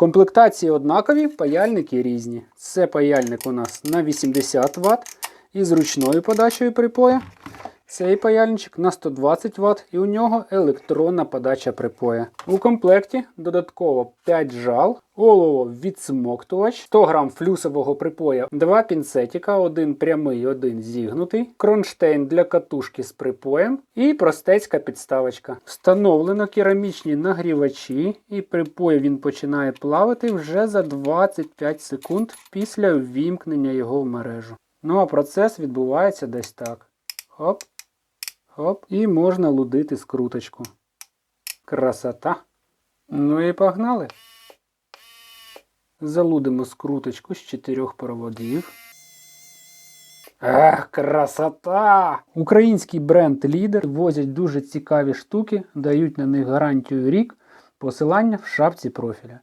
Комплектації однакові, паяльники різні. Це паяльник у нас на 80 Вт із ручною подачею припоя. Цей паяльничок на 120 Вт і у нього електронна подача припоя. У комплекті додатково 5 жал, олово відсмоктувач, 100 грам флюсового припоя, 2 пінцетика, один прямий, один зігнутий, кронштейн для катушки з припоєм і простецька підставочка. Встановлено керамічні нагрівачі, і припой він починає плавати вже за 25 секунд після ввімкнення його в мережу. Ну а процес відбувається десь так. Хоп. Хоп, і можна лудити скруточку. Красота. Ну і погнали. Залудимо скруточку з чотирьох проводів. Ах, красота! Український бренд Лідер возять дуже цікаві штуки, дають на них гарантію рік. Посилання в шапці профіля.